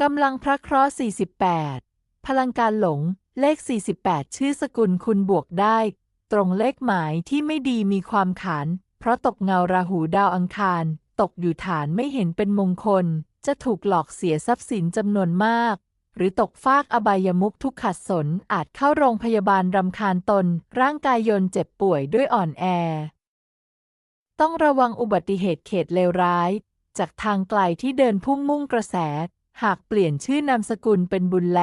กำลังพระเคราะห์ 48 พลังการหลง เลข 48 ชื่อสกุลคุณบวกได้ ตรงเลขหมายที่ไม่ดีมีความขาน เพราะตกเงาราหูดาวอังคาร ตกอยู่ฐานไม่เห็นเป็นมงคล จะถูกหลอกเสียทรัพย์สินจำนวนมาก หรือตกฟากอบายมุขทุกขัดสน อาจเข้าโรงพยาบาลรำคาญตน ร่างกายยนเจ็บป่วยด้วยอ่อนแอ ต้องระวังอุบัติเหตุเขตเลวร้าย จากทางไกลที่เดินพุ่งมุ่งกระแส หากเปลี่ยนชื่อนามสกุลเป็นบุญแล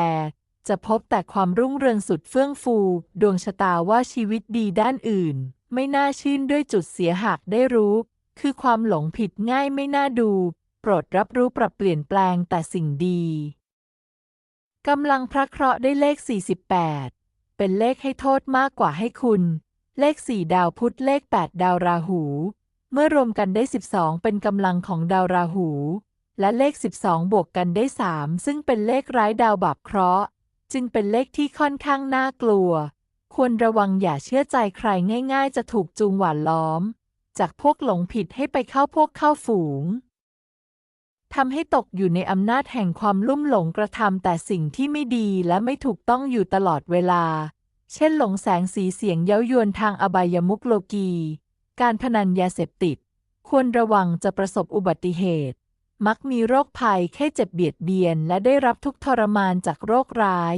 จะพบแต่ความรุ่งเรืองสุดเฟื่องฟู ดวงชะตาว่าชีวิตดีด้านอื่น ไม่น่าชื่นด้วยจุดเสียหากได้รู้ คือความหลงผิดง่ายไม่น่าดู โปรดรับรู้ปรับเปลี่ยนแปลงแต่สิ่งดีกำลังพระเคราะห์ได้เลข 48 เป็นเลขให้โทษมากกว่าให้คุณ เลข 4 ดาวพุธเลข 8 ดาวราหู เมื่อรวมกันได้ 12 เป็นกำลังของดาวราหู และเลข 12 บวกกันได้ 3 ซึ่งเป็นเลขร้ายดาวบาปเคราะห์ จึงเป็นเลขที่ค่อนข้างน่ากลัว ควรระวังอย่าเชื่อใจใครง่าย ๆ จะถูกจูงหวานล้อม จากพวกหลงผิดให้ไปเข้าพวกเข้าฝูงทำให้ตกอยู่ในอำนาจแห่งความลุ่มหลงกระทำแต่สิ่งที่ไม่ดีและไม่ถูกต้องอยู่ตลอดเวลา เช่นหลงแสงสีเสียงเย้ายวนทางอบายมุขโลกี การพนันยาเสพติด ควรระวังจะประสบอุบัติเหตุ มักมีโรคภัยแค่เจ็บเบียดเบียนและได้รับทุกทรมานจากโรคร้าย